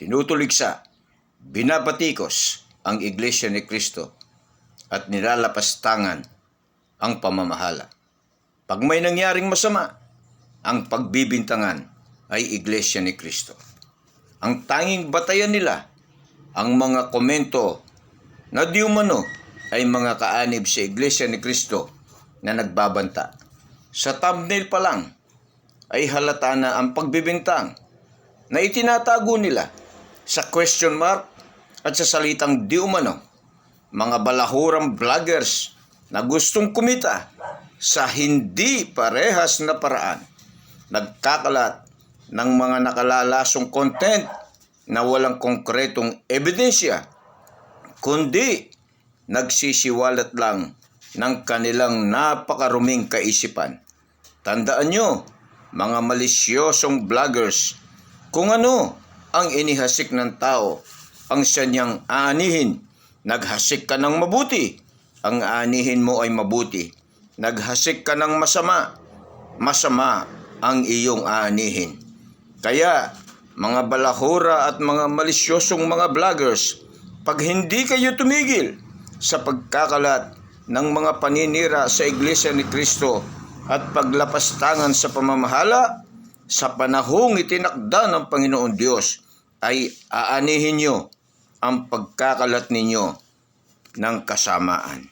tinutuligsa, binabatikos ang Iglesia ni Kristo at nilalapastangan ang pamamahala. Pag may nangyaring masama, ang pagbibintangan ay Iglesia ni Kristo. Ang tanging batayan nila, ang mga komento na di umano ay mga kaanib sa Iglesia ni Kristo na nagbabanta. Sa thumbnail pa lang ay halata na ang pagbibintang na itinatago nila sa question mark at sa salitang di umano. Mga balahurang vloggers na gustong kumita sa hindi parehas na paraan. Nagkakalat ng mga nakalalasong content na walang konkretong ebidensya, kundi nagsisiwalat lang ng kanilang napakaruming kaisipan. Tandaan nyo, mga malisyosong vloggers, kung ano ang inihasik ng tao, ang sanyang aanihin. Naghasik ka ng mabuti, ang aanihin mo ay mabuti. Naghasik ka ng masama, masama ang iyong aanihin. Kaya, mga balahura at mga malisyosong mga vloggers, pag hindi kayo tumigil sa pagkakalat ng mga paninira sa Iglesia ni Kristo at paglapastangan sa pamamahala, sa panahong itinakda ng Panginoon Diyos, ay aanihin nyo ang pagkakalat ninyo ng kasamaan.